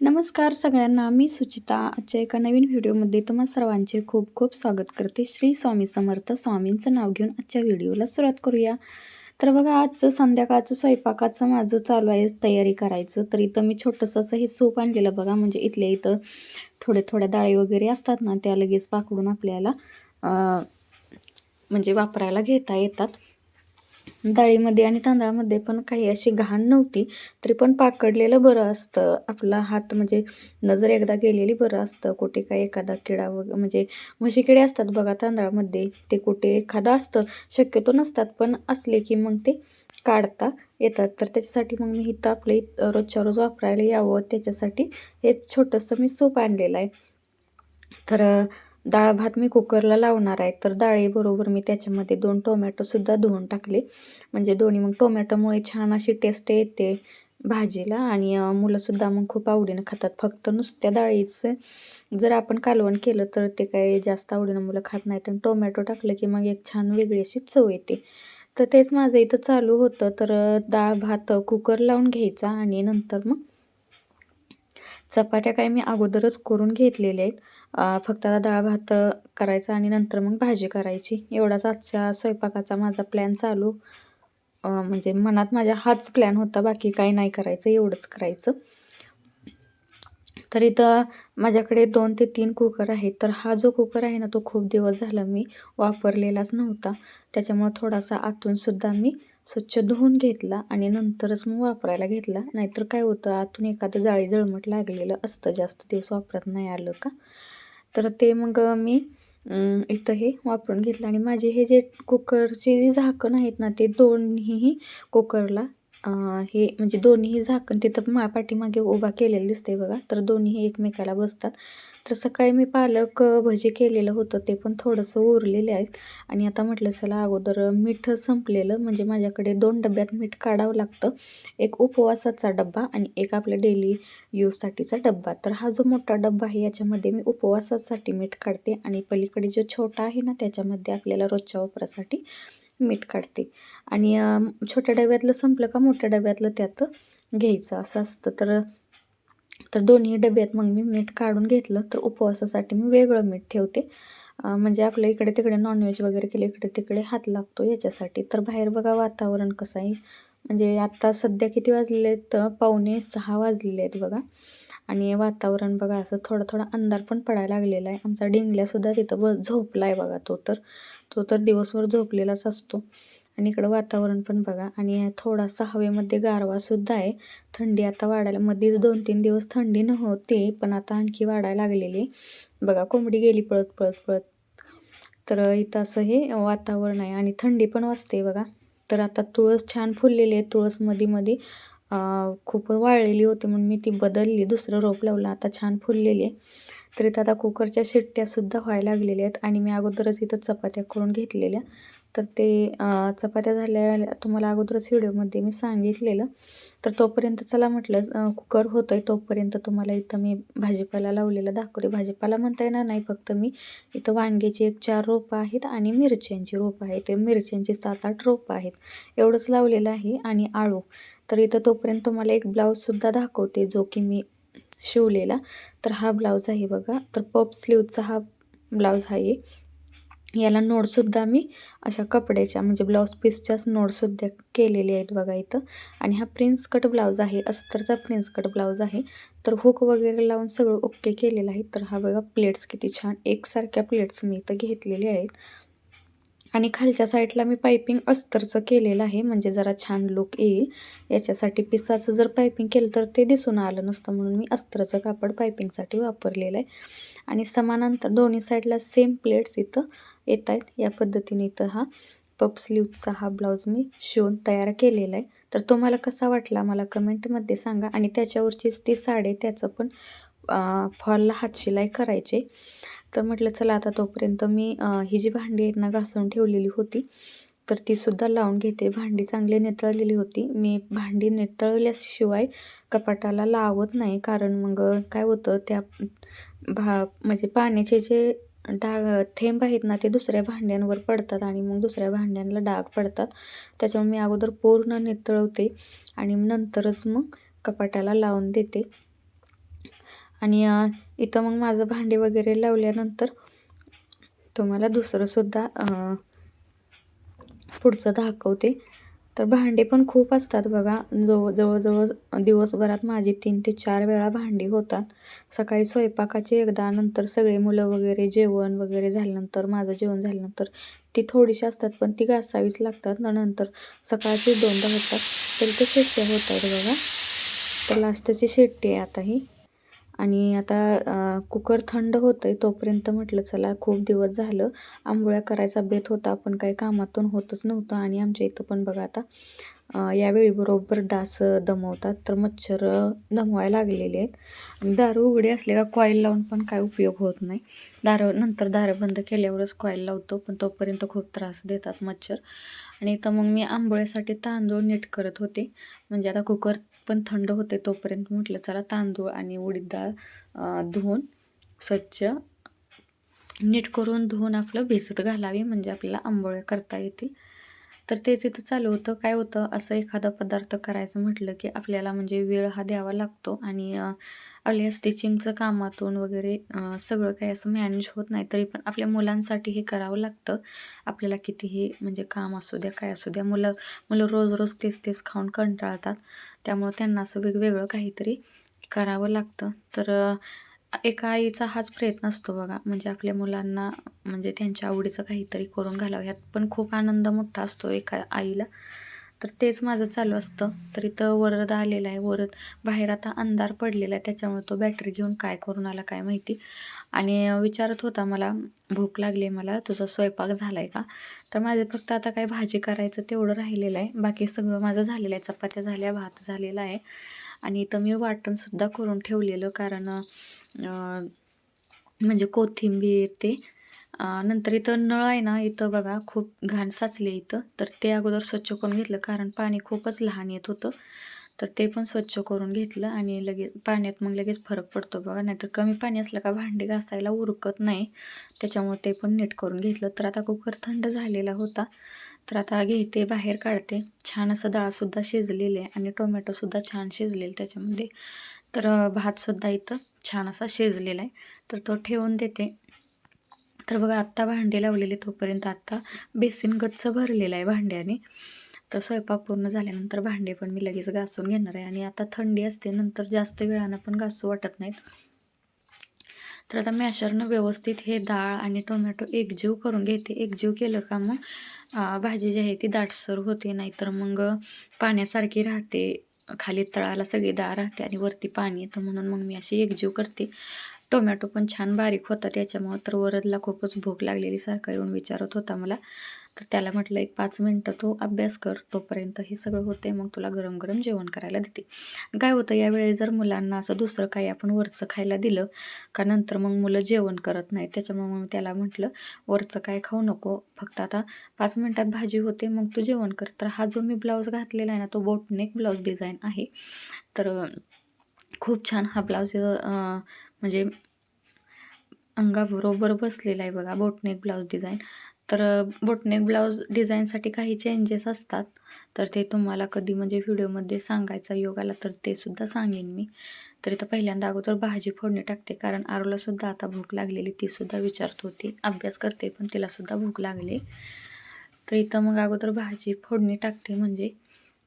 नमस्कार सगळ्यांना मी सुचिता. आजच्या एका नवीन व्हिडिओमध्ये तुम्हा सर्वांचे खूप खूप स्वागत करते. श्री स्वामी समर्थ स्वामींचं नाव घेऊन आजच्या व्हिडिओला सुरुवात करूया. तर बघा आजचं संध्याकाळचं स्वयंपाकाचं माझं चालू आहे तयारी करायचं. तर इथं मी छोटंसं असं हे सूप आणलेलं बघा म्हणजे इथल्या इथं थोड्या थोड्या डाळी वगैरे असतात ना त्या लगेच पाकडून आपल्याला म्हणजे वापरायला घेता येतात. डाळीमध्ये आणि तांदळामध्ये पण काही अशी घाण नव्हती तरी पण पाकडलेलं बरं असतं. आपला हात म्हणजे नजर एकदा गेलेली बरं असतं. कुठे काय एखादा किडा वग म्हणजे म्हशी किडे असतात बघा तांदळामध्ये. ते कुठे एखादा असतं शक्यतो नसतात पण असले की मग ते काढता येतात. तर त्याच्यासाठी मग मी इथं आपलं रोजच्या रोज वापरायला यावं. त्याच्यासाठी हे छोटंसं मी सूप आणलेलं आहे. तर डाळ भात मी कुकरला लावणार आहे. तर डाळीबरोबर मी त्याच्यामध्ये दोन टोमॅटोसुद्धा धुवून टाकले. म्हणजे दोन्ही मग टोमॅटोमुळे छान अशी टेस्ट येते भाजीला. आणि मुलंसुद्धा मग खूप आवडीनं खातात. फक्त नुसत्या डाळीचं जर आपण कालवण केलं तर ते काही जास्त आवडीनं मुलं खात नाहीत. आणि टोमॅटो टाकलं की मग एक छान वेगळी अशी चव येते. तर तेच माझं इथं चालू होतं. तर डाळ भात कुकर लावून घ्यायचा आणि नंतर मग चपात्या काय मी अगोदरच करून घेतलेल्या आहेत. फक्त आता डाळ भात करायचा आणि नंतर मग भाजी करायची. एवढाच आजच्या स्वयंपाकाचा माझा प्लॅन चालू. म्हणजे मनात माझ्या हाच प्लॅन होता बाकी काही नाही करायचं एवढंच करायचं. तर इथं माझ्याकडे दोन ते तीन कुकर आहेत. तर हा जो कुकर आहे ना तो खूप दिवस झाला मी वापरलेलाच नव्हता. त्याच्यामुळं थोडासा आतूनसुद्धा मी स्वच्छ धुवून घेतला आणि नंतरच मग वापरायला घेतला. नाहीतर काय होतं आतून एखादं जाळी जळमट लागलेलं असतं. जास्त दिवस वापरत नाही आलं का? तर ते मग मी इथं हे वापरून घेतलं. आणि माझे हे जे कुकरचे जे झाकण आहेत ना ते दोन्हीही कुकरला हे म्हणजे दोन्हीही झाकण तिथं मा पाठीमागे उभा केलेलं दिसतंय बघा. तर दोन्हीही एकमेकाला बसतात. तर सकाळी मी पालक भजी केलेलं होतं ते पण थोडंसं उरलेले आहेत. आणि आता म्हटलं चला अगोदर मीठ संपलेलं. म्हणजे माझ्याकडे दोन डब्यात मीठ काढावं लागतं. एक उपवासाचा डब्बा आणि एक आपल्या डेली यूजसाठीचा डब्बा. तर हा जो मोठा डब्बा आहे याच्यामध्ये मी उपवासासाठी मीठ काढते. आणि पलीकडे जो छोटा आहे ना त्याच्यामध्ये आपल्याला रोजच्या वापरासाठी मीठ काढते. आणि छोट्या डब्यातलं संपलं का मोठ्या डब्यातलं त्यात घ्यायचं. असं असतं. तर तर दोन्ही डब्यात मग मी मीठ काढून घेतलं. तर उपवासासाठी मी वेगळं मीठ ठेवते. म्हणजे आपल्या इकडे तिकडे नॉनव्हेज वगैरे केलं इकडे तिकडे हात लागतो याच्यासाठी. तर बाहेर बघा वातावरण कसं आहे. म्हणजे आत्ता सध्या किती वाजलेले आहेत पावणे सहा वाजलेले आहेत बघा. आणि वातावरण बघा असं थोडा थोडा अंधार पण पडायला लागलेला आहे. आमचा डिंगल्यासुद्धा तिथं ब झोपला आहे बघा तो तर. तो तर दिवसभर झोपलेलाच असतो. आणि इकडं वातावरण पण बघा आणि थोडासा हवेमध्ये गारवासुद्धा आहे. थंडी आता वाढायला मध्येच दोन तीन दिवस थंडी नव्हते पण आता आणखी वाढायला लागलेली बघा कोंबडी गेली पळत पळत पळत. तर इथं असं हे वातावरण आहे आणि थंडी पण वाजते बघा. तर आता तुळस छान फुललेली आहे तुळसमध्ये मध्ये खूप वाळलेली होती म्हणून मी ती बदलली. दुसरं रोप लावलं. आता छान फुललेली आहे. तर इथं आता कुकरच्या शिट्ट्यासुद्धा व्हायला लागलेल्या आहेत आणि मी अगोदरच इथं चपात्या करून घेतलेल्या. तर ते चपात्या झाल्या तुम्हाला अगोदरच व्हिडिओमध्ये मी सांगितलेलं. तर तोपर्यंत चला म्हटलं कुकर होतं आहे तोपर्यंत तुम्हाला इथं मी भाजीपाला लावलेला दाखवते. भाजीपाला म्हणता येणार नाही फक्त मी. इथं वांग्याची एक चार रोपं आहेत आणि मिरच्यांची रोपं आहेत. ते मिरच्यांची सात आठ रोपं आहेत. एवढंच लावलेलं आहे आणि आळू. तर इथं तोपर्यंत तुम्हाला एक ब्लाऊजसुद्धा दाखवते जो की मी शिवलेला. तर हा ब्लाऊज आहे बघा. तर पप स्लीवचा हा ब्लाऊज आहे. याला नोडसुद्धा मी अशा कपड्याच्या म्हणजे ब्लाऊज पीसच्याच नोडसुद्धा केलेले आहेत बघा इथं. आणि हा प्रिन्स कट ब्लाऊज आहे अस्तरचा प्रिन्स कट ब्लाऊज आहे. तर हुक वगैरे लावून सगळं ओके केलेलं आहे. तर हा बघा प्लेट्स किती छान एकसारख्या प्लेट्स मी इथं घेतलेले आहेत. आणि खालच्या साईडला मी पायपिंग अस्तरचं केलेलं आहे. म्हणजे जरा छान लुक येईल. याच्यासाठी पिसाचं जर पायपिंग केलं तर ते दिसून आलं नसतं म्हणून मी अस्तरचं कापड पायपिंगसाठी वापरलेलं आहे. आणि समानांतर दोन्ही साईडला सेम प्लेट्स इथं येत आहेत. या पद्धतीने इथं हा पप स्लीवचा हा ब्लाऊज मी शिवून तयार केलेला आहे. तर तुम्हाला कसा वाटला मला कमेंटमध्ये सांगा. आणि त्याच्यावरचीच ती साडी त्याचं पण फॉलला हातशिलाई करायचे तर म्हटलं चला आता तोपर्यंत मी ही जी भांडी आहेत ना घासून ठेवलेली होती तर तीसुद्धा लावून घेते. भांडी चांगली नितळलेली होती. मी भांडी नितळल्याशिवाय कपाटाला लावत नाही कारण मग काय होतं त्या भा म्हणजे पाण्याचे जे डाग थेंब आहेत ना ते दुसऱ्या भांड्यांवर पडतात आणि मग दुसऱ्या भांड्यांना डाग पडतात. त्याच्यामुळे मी अगोदर पूर्ण नितळवते आणि नंतरच मग कपाटाला लावून देते. आणि इथं मग माझं भांडे वगैरे लावल्यानंतर तुम्हाला दुसरंसुद्धा पुढचं दाखवते. तर भांडे पण खूप असतात बघा. जवळ जवळजवळ दिवसभरात माझी तीन ते चार वेळा भांडी होतात. सकाळी स्वयंपाकाचे एकदा नंतर सगळे मुलं वगैरे जेवण वगैरे झाल्यानंतर माझं जेवण झाल्यानंतर ती थोडीशी असतात पण ती घासावीच लागतात. नंतर सकाळची दोनदा होतात. तरी ते शेट्ट्या होत आहेत बघा. तर लास्टची शेट्टी आहे आता ही. आणि आता कुकर थंड होतं आहे तोपर्यंत म्हटलं चला खूप दिवस झालं आंबोळ्या करायचा बेत होता पण काही कामातून होतच नव्हतं आणि आमच्या इथं पण बघा आता यावेळी बरोबर डास दमवतात तर मच्छर दमवायला लागलेले आहेत. आणि दारू उघडे असले का कॉईल लावून पण काय उपयोग होत नाही. दारू नंतर दारं बंद केल्यावरच कॉईल लावतो पण तोपर्यंत खूप त्रास देतात मच्छर. आणि इथं मग मी आंबोळ्यासाठी तांदूळ नीट करत होते. म्हणजे आता कुकर पण थंड होते तोपर्यंत म्हटलं चला तांदूळ आणि उडीद डाळ धुवून स्वच्छ नीट करून धुवून आपलं भिजत घालावी. म्हणजे आपल्याला आंबोळ्या करता येतील. तर तेच इथं चालू होतं. काय होतं? असं एखादा पदार्थ करायचं म्हटलं की आपल्याला म्हणजे वेळ हा द्यावा लागतो आणि आपल्या स्टिचिंगचं कामातून वगैरे सगळं काही असं मॅनेज होत नाही तरी पण आपल्या मुलांसाठी हे करावं लागतं. आपल्याला कितीही म्हणजे काम असू द्या काय असू द्या मुलं मुलं रोज रोज तेच तेच खाऊन कंटाळतात. त्यामुळं त्यांना असं वेगवेगळं काहीतरी करावं लागतं. तर एका आईचा हाच प्रयत्न असतो बघा. म्हणजे आपल्या मुलांना म्हणजे त्यांच्या आवडीचं काहीतरी करून घालावं. ह्यात पण खूप आनंद मोठा असतो एका आईला. तर तेच माझं चालू असतं. तर इथं वरद आलेला आहे. वरद बाहेर आता अंधार पडलेला आहे. त्याच्यामुळे तो बॅटरी घेऊन काय करून आला काय माहिती. आणि विचारत होता मला भूक लागली मला. तुझा स्वयंपाक झाला आहे का? तर माझे फक्त आता काय भाजी करायचं तेवढं राहिलेलं आहे. बाकी सगळं माझं झालेलं आहे. चपात्या झाल्या भात झालेला आहे. आणि इथं मी वाटणसुद्धा करून ठेवलेलं कारण म्हणजे कोथिंबीर ते नंतर इथं नळ आहे ना इथं बघा खूप घाण साचले इथं. तर ते अगोदर स्वच्छ करून घेतलं कारण पाणी खूपच लहान येत होतं. तर ते पण स्वच्छ करून घेतलं आणि लगेच पाण्यात मग लगेच फरक पडतो बघा. नाहीतर कमी पाणी असलं का भांडी घासायला उरकत नाही. त्याच्यामुळे ते पण नीट करून घेतलं. तर आता कुकर थंड झालेला होता. तर आता घेते बाहेर काढते. छान असं डाळसुद्धा शिजलेली आहे आणि टोमॅटोसुद्धा छान शिजलेलं त्याच्यामध्ये. तर भातसुद्धा इथं छान असा शिजलेला आहे. तर तो ठेवून देते. तर बघा आत्ता भांडे लावलेले तोपर्यंत आत्ता बेसिन गच्च भरलेलं आहे भांड्याने. तर स्वयंपाक पूर्ण झाल्यानंतर भांडे पण मी लगेच घासून घेणार आहे. आणि आता थंडी असते नंतर जास्त वेळानं पण घासू वाटत नाहीत. तर आता मॅशरनं व्यवस्थित हे डाळ आणि टोमॅटो एकजीव करून घेते. एकजीव केलं का मग भाजी जी आहे ती दाटसर होते नाहीतर मग पाण्यासारखी राहते. खाली तळाला सगळी दार राहते आणि वरती पाणी येतं म्हणून मग मी अशी एकजीव करते. टोमॅटो पण छान बारीक होता त्याच्यामुळं तर वरदला खूपच भूक लागलेली सारखा येऊन विचारत होता मला. तर त्याला म्हटलं एक पाच मिनटं तो अभ्यास कर तोपर्यंत हे सगळं होते मग तुला गरम गरम जेवण करायला देते. काय होतं यावेळी जर मुलांना असं दुसरं काही आपण वरचं खायला दिलं का नंतर मग मुलं जेवण करत नाही त्याच्यामुळे मग त्याला म्हटलं वरचं काय खाऊ नको फक्त आता पाच मिनटात भाजी होते मग तू जेवण कर. तर हा जो मी ब्लाऊज घातलेला आहे ना तो बोटनेक ब्लाऊज डिझाईन आहे. तर खूप छान हा ब्लाऊज म्हणजे अंगाबरोबर बसलेला आहे बघा बोटनेक ब्लाऊज डिझाईन तर बोटनेक ब्लाऊज डिझाईनसाठी काही चेंजेस असतात. तर ते तुम्हाला कधी म्हणजे व्हिडिओमध्ये सांगायचा योग आला तर ते सुद्धा सांगेन मी. तर इथं पहिल्यांदा अगोदर भाजी फोडणी टाकते कारण आरूलासुद्धा आता भूक लागलेली तीसुद्धा विचारत होती. अभ्यास करते पण तिलासुद्धा भूक लागली. तर इथं मग अगोदर भाजी फोडणी टाकते म्हणजे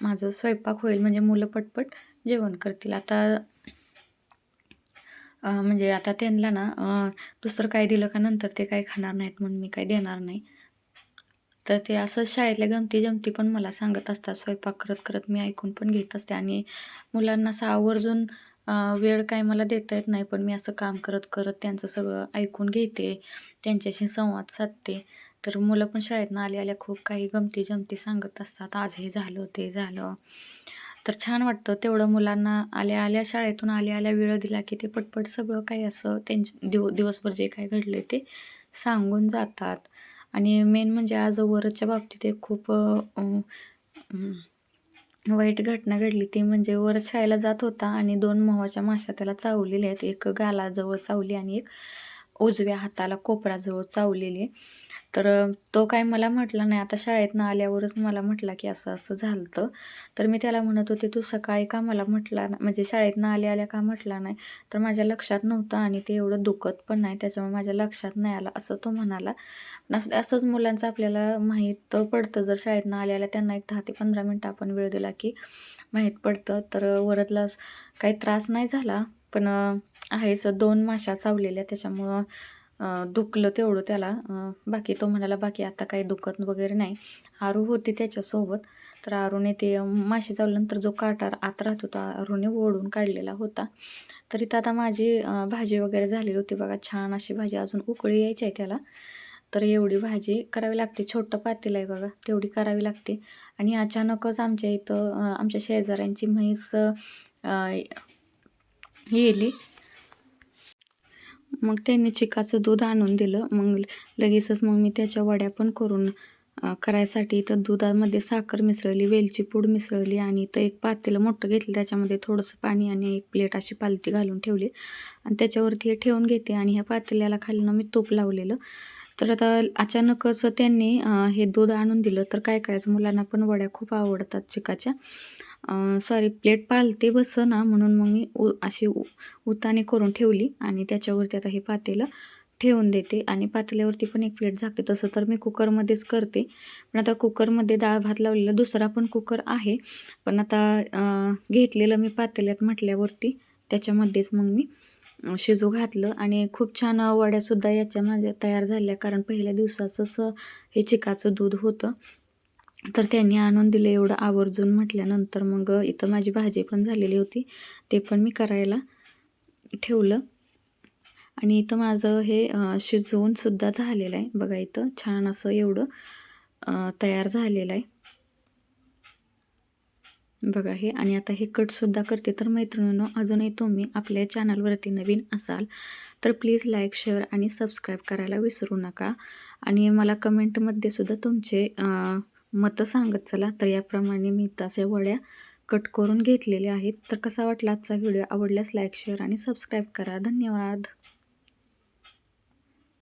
माझं स्वयंपाक होईल म्हणजे मुलं पटपट जेवण करतील. आता म्हणजे आता त्यांना ना दुसरं काय दिलं का नंतर ते काय खाणार नाहीत म्हणून मी काय देणार नाही. तर ते असं शाळेतल्या गमती जमती पण मला सांगत असतात स्वयंपाक करत करत मी ऐकून पण घेत असते. आणि मुलांना असं आवर्जून वेळ काय मला देता येत नाही पण मी असं काम करत करत त्यांचं सगळं ऐकून घेते त्यांच्याशी संवाद साधते. तर मुलं पण शाळेतनं आली आल्या खूप काही गमती जमती सांगत असतात. आज हे झालं ते झालं. तर छान वाटतं तेवढं मुलांना आल्या आल्या शाळेतून आल्या आल्या वेळ दिला की ते पटपट सगळं काही असं त्यांच्या दिव दिवसभर जे काय घडलं ते सांगून जातात. आणि मेन म्हणजे आज वरच्या बाबतीत एक खूप वाईट घटना घडली. ती म्हणजे वर शाळेला जात होता आणि दोन मोहाच्या माशा त्याला चावलेल्या आहेत. एक गालाजवळ चावली आणि एक उजव्या हाताला कोपराजवळ चावलेली आहे. तर तो काय मला म्हटला नाही. आता शाळेतनं आल्यावरच मला म्हटला की असं असं झालं तर मी त्याला म्हणत होते तू सकाळी का मला म्हटला ना म्हणजे शाळेतनं आल्या आल्या का म्हटला नाही. तर माझ्या लक्षात नव्हतं आणि ते एवढं दुखत पण नाही. त्याच्यामुळे माझ्या लक्षात नाही आलं असं तो म्हणाला. असंच मुलांचं आपल्याला माहीत पडतं. जर शाळेतनं आल्या आल्या त्यांना एक दहा ते पंधरा मिनटं आपण वेळ दिला की माहीत पडतं. तर वरदला काही त्रास नाही झाला. पण आहे आहेच दोन माशा चावलेल्या. त्याच्यामुळं दुखलं तेवढं त्याला. बाकी तो म्हणाला बाकी आता काही दुखत वगैरे नाही. आरू होती त्याच्यासोबत. तर आरूने ते मासे माशी चावल्यानंतर जो काटा आत राहत होता आरूने ओढून काढलेला होता. तर इथं आता माझी भाजी वगैरे झालेली होती बघा. छान अशी भाजी अजून उकळी यायची आहे त्याला. तर एवढी भाजी करावी लागते. छोटं पातेलं आहे बघा. तेवढी करावी लागते. आणि अचानकच आमच्या इथं आमच्या शेजाऱ्यांची म्हैस येली. मग त्यांनी चिकाचं दूध आणून दिलं. मग लगेचच मग मी त्याच्या वड्या पण करून करायसाठी इथं दुधामध्ये साखर मिसळली वेलची पूड मिसळली आणि इथं एक पातेलं मोठं घेतलं. त्याच्यामध्ये थोडंसं पाणी आणि एक प्लेट अशी पालती घालून ठेवली. आणि त्याच्यावरती हे ठेवून घेते आणि ह्या पातेल्याला खाली मी तूप लावलेलं. तर आता अचानकच त्यांनी हे दूध आणून दिलं. तर काय करायचं? मुलांना पण वड्या खूप आवडतात चिकाच्या. सॉरी प्लेट पालते बसना म्हणून मग मी उ अशी उ उताने करून ठेवली आणि त्याच्यावरती आता हे पातेलं ठेवून देते. आणि पातेल्यावरती पण एक प्लेट झाकते. तसं तर मी कुकरमध्येच करते. पण आता कुकरमध्ये डाळ भात लावलेला दुसरा पण कुकर आहे. पण आता घेतलेलं मी पातेल्यात म्हटल्यावरती त्याच्यामध्येच मग मी शिजू घातलं. आणि खूप छान वड्यासुद्धा याच्या माझ्या तयार झाल्या. कारण पहिल्या दिवसाचंच हे चिकाचं दूध होतं. तर त्यांनी आणून दिलं एवढं आवर्जून म्हटल्यानंतर मग इथं माझी भाजी पण झालेली होती. ते पण मी करायला ठेवलं. आणि इथं माझं हे शिजवूनसुद्धा झालेलं आहे. बघा इथं छान असं एवढं तयार झालेलं आहे. बघा हे आणि आता हे कटसुद्धा करते. तर मैत्रिणींनो अजूनही तुम्ही आपल्या चॅनलवरती नवीन असाल तर प्लीज लाईक शेअर आणि सबस्क्राईब करायला विसरू नका. आणि मला कमेंटमध्ये सुद्धा तुमचे मतं सांगत चला. तर याप्रमाणे मी तसे वड्या कट करून घेतलेल्या आहेत. तर कसा वाटला आजचा व्हिडिओ? आवडल्यास लाईक शेअर आणि सबस्क्राईब करा. धन्यवाद.